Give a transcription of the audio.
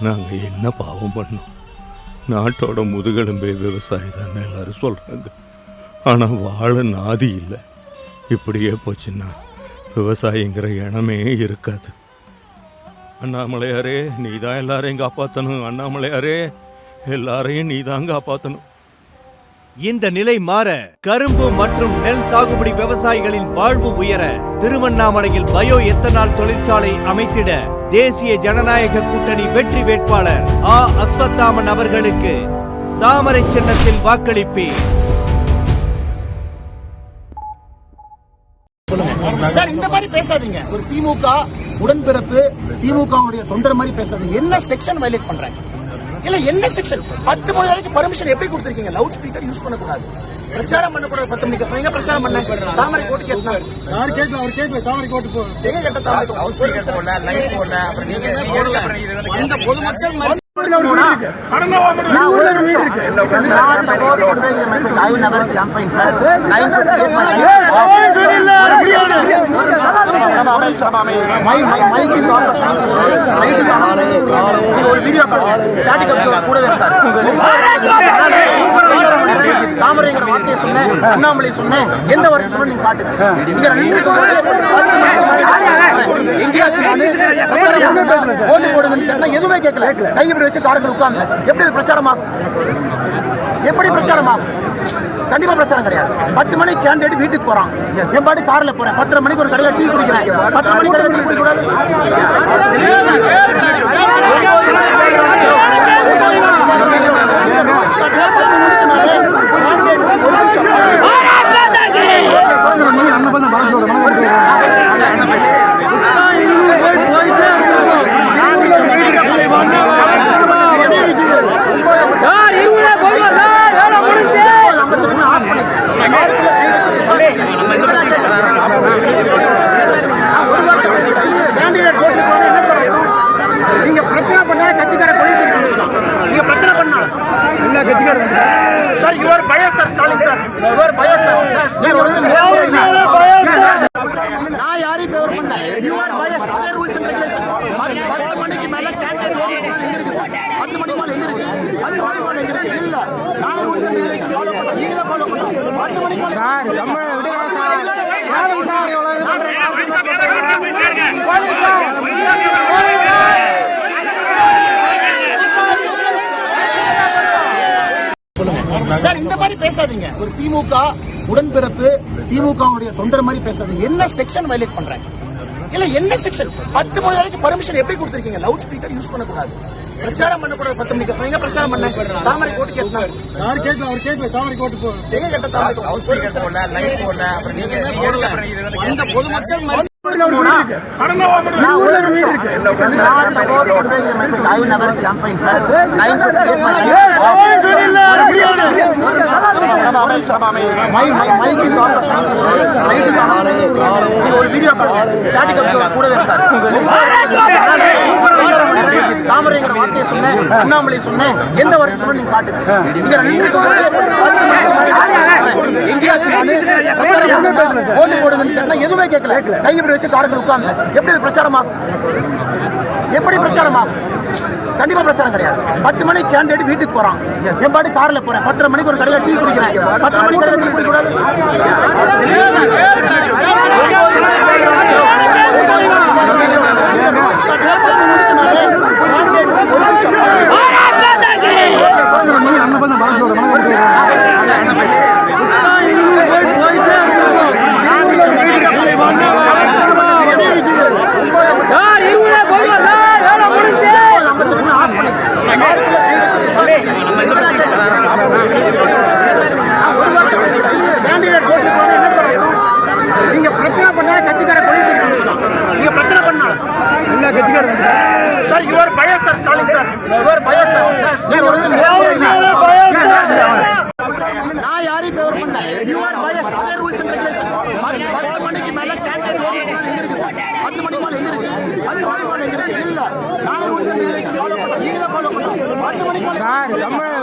நாங்கள் என்ன பாவம் பண்ணோம்? நாட்டோட முதுகெலும்பே விவசாயி தான் எல்லாரும் சொல்கிறாங்க ஆனால் வாழ நாதி இல்லை. இப்படியே போச்சுன்னா விவசாயிங்கிற இனமே இருக்காது. அண்ணாமலையாரே நீ தான் எல்லாரையும் காப்பாற்றணும் அண்ணாமலையாரே எல்லாரையும் நீ தான் காப்பாற்றணும் இந்த நிலை மாற கரும்பு மற்றும் நெல் சாகுபடி விவசாயிகளின் வாழ்வு உயர திருவண்ணாமலையில் பயோ எத்தனால் தொழிற்சாலை அமைத்திட தேசிய ஜனநாயக கூட்டணி வெற்றி வேட்பாளர் ஆ. அஸ்வத்தாமன் அவர்களுக்கு தாமரை சின்னத்தில் வாக்களிப்பேன் சார் இந்த மாதிரி பேசாதீங்க. ஒரு திமுக உடன்பிறப்பு திமுகவுடைய தொண்டர் மாதிரி பேசாதீங்க. என்ன செக்ஷன் வயலேட் பண்றாங்க? இல்ல என்ன செக்ஷன் பத்து மணி வரைக்கும் பர்மிஷன் எப்படி கொடுத்திருக்கீங்க? லவுட் ஸ்பீக்கர் யூஸ் பண்ணக்கூடாது. பிரச்சாரம் பண்ணக்கூடாது பத்து மணிக்கு. அப்புறம் எங்க பிரச்சாரம் பண்ண? தாமரை கோட்டு கேட்டா யார் கேட்கல? அவர் கேட்கல. தாமரை கோட்டு போ எங்க கேட்ட தாமரை கோட்டு போடல லைட் போடல அப்புறம் நீங்க அந்த பொதுமக்கள் ஒரு வீடு இருக்கு I never campaign, sir. 9:58 My my mic is off. Light is on. நீங்க ஒரு வீடியோ ஸ்டாட்டிக் கூடவே தாமரைங்கிற வார்த்தையை சொன்னேன் அண்ணாமலை சொன்னேன் எந்த வரைக்கும் சொன்ன நீங்க காட்டுங்க ஓட்டு கேட்டா எதுவுமே கேட்கல. கை இப்படி வச்சு காரங்கள் உட்கார்ந்து. எப்படி பிரச்சாரமாகும் எப்படி பிரச்சாரமாகும் கண்டிப்பா பிரச்சாரம் கிடையாது. பத்து மணிக்கு கேண்டிடேட் வீட்டுக்கு போறான். என் பாட்டு கார்ல போறேன். பத்தரை மணிக்கு ஒரு கடையில டீ குடிக்கிறேன். பத்து மணிக்கு கடையில டீ குடிக்கூடாது அண்ணன் கொஞ்சம் மனசோட மனசோட கேண்டிடேட் ஓட்டு போட என்ன சார் அர்த்தம்? நீங்க பிரச்சனை பண்ணா கட்சிக்கார போலீஸ் நீங்க பிரச்சனை பண்ணா எல்லா கட்சிக்காரும் sir your bias sir Stalin sir your bias sir நீங்க வந்து நேர்மையா- நான் யாரையும் ஃபேவர் பண்ணல. யுவர் பயஸ் அதே ரூல்ஸ் அண்ட் ரெகுலேஷன் பத்து மணிக்கு மேல எங்க இருக்கு? சார் பத்து மணிக்கு மேல எங்க இருக்கு? பத்து மணிக்கு மேல எங்க இருக்கு? இல்ல நாங்க ரூல்ஸ் அண்ட் ரெகுலேஷன் ஃபாலோ பண்றோம். நீங்க தான் ஃபாலோ பண்றோம் பத்து மணிக்கு மேல சார் நம்ம விடுங்க சார். Sir sir. சார் இந்த மாதிரி பேசாதீங்க. ஒரு திமுக உடன்பிறப்பு திமுகவுடைய தொண்டர் மாதிரி பேசாதீங்க. என்ன செக்ஷன் வயலேட் பண்றாங்க இல்ல என்ன செக்ஷன் பத்து மணி வரைக்கும் பர்மிஷன் எப்படி கொடுத்திருக்கீங்க? லவுட் ஸ்பீக்கர் யூஸ் பண்ணக்கூடாது. பிரச்சாரம் பண்ணக்கூடாது பத்து மணிக்கு. எங்க பிரச்சாரம் பண்ண? தாமரை கோட்டு கேட்டா. யார் கேட்கல? அவர் கேட்கல. தாமரை கோட்டு போ எங்க கேட்ட தாமரை கோட்டு? போடல லைட் போடல. அப்புறம் நீங்க அந்த பொதுமக்கள் மாதிரி நான் ஒரே ஒரு ஒரு வீடியோ பாருங்க ஸ்டாட்டிக் அப்சர்வர் கூடவே இருக்காரு தாமரைங்கிற வார்த்தையை சொன்னேன் அண்ணாமலை சொன்னேன் எந்த வரைக்கும் சொன்ன நீங்க காட்டுங்க நீங்க ரெண்டு எங்கேயாச்சும் நானு ஓட்டு போடுங்கன்னு எதுவுமே கேட்கல கை வச்சு காரங்கள் உட்கார்ந்து எப்படி அது பிரச்சாரமாகும் எப்படி பிரச்சாரமாகும் கண்டிப்பா பிரச்சாரம் கிடையாது பத்து மணிக்கு கேண்டிடேட் வீட்டுக்கு போறான் என் பாட்டு கார்ல போறேன் பத்தரை மணிக்கு ஒரு கடையில டீ குடிக்கிறேன் பத்தரை மணிக்கு கடையில டீ குடிக்கூடாது அண்ணன் கொஞ்சம் மனசோட மனசோட கேண்டிடேட் ஓட்டு போட என்ன சார் அர்த்தம்? நீங்க பிரச்சனை பண்ணா கட்சிக்கார நீங்க பிரச்சனை பண்ணா எல்லா கட்சிக்காரும் sir your bias sir Stalin sir your bias sir நீங்க வந்து நான் யாரையும் ஃபேவர் பண்ணல. யுவர் பயஸ் அதே ரூல்ஸ் அண்ட் ரெகுலேஷன் பத்து மணிக்கு மேல எங்க இருக்கு பத்து மணிக்கு மேல எங்க இருக்கு? பத்து மணிக்கு மேல எங்க இருக்கு இல்ல நாங்க ரூல்ஸ் அண்ட் ரெகுலேஷன் ஃபாலோ பண்றோம் நீங்க தான் ஃபாலோ பண்றோம் பத்து மணிக்கு மேல